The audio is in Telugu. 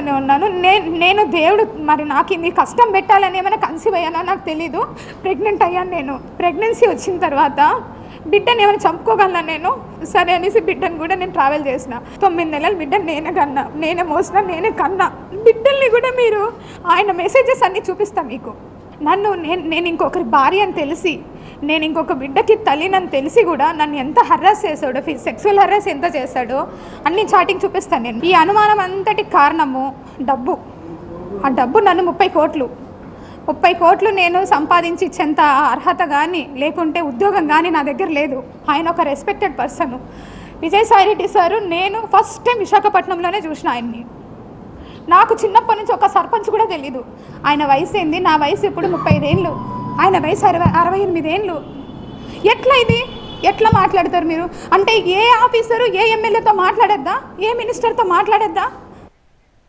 చేస్తూనే ఉన్నాను. నేను నేను దేవుడు మరి నాకు ఇన్ని కష్టం పెట్టాలని ఏమైనా కన్సీవ్ అయ్యానో? నాకు తెలీదు. ప్రెగ్నెంట్ అయ్యాను నేను. ప్రెగ్నెన్సీ వచ్చిన తర్వాత బిడ్డని ఏమైనా చంపుకోగలనా నేను? సరే అనేసి బిడ్డను కూడా నేను ట్రావెల్ చేసిన. తొమ్మిది నెలలు బిడ్డను నేనే కన్నా నేనే మోసిన నేనే కన్నా. బిడ్డల్ని కూడా మీరు ఆయన మెసేజెస్ అన్నీ చూపిస్తాను మీకు. నన్ను నేను నేను ఇంకొకరి భార్య అని తెలిసి నేను ఇంకొక బిడ్డకి తల్లినని తెలిసి కూడా నన్ను ఎంత హర్రాస్ చేశాడో సెక్సువల్ హర్రాస్ ఎంత చేశాడో అన్ని చాటింగ్ చూపిస్తాను నేను. ఈ అనుమానం అంతటి కారణము డబ్బు. ఆ డబ్బు నన్ను ముప్పై కోట్లు. ముప్పై కోట్లు నేను సంపాదించి ఇచ్చేంత అర్హత కానీ లేకుంటే ఉద్యోగం కానీ నా దగ్గర లేదు. ఆయన ఒక respected person Vijayasai Reddy sir నేను ఫస్ట్ టైం విశాఖపట్నంలోనే చూసిన ఆయన్ని. నాకు చిన్నప్పటి నుంచి ఒక సర్పంచ్ కూడా తెలీదు. ఆయన వయసు ఏంది? నా వయసు ఇప్పుడు ముప్పై ఐదేళ్ళు ఆయన వయసు అరవై అరవై ఎనిమిది ఏళ్ళు ఎట్లా ఇది? ఎట్లా మాట్లాడతారు మీరు? అంటే ఏ ఆఫీసరు ఏ ఎమ్మెల్యేతో మాట్లాడద్దా? ఏ మినిస్టర్తో మాట్లాడద్దా?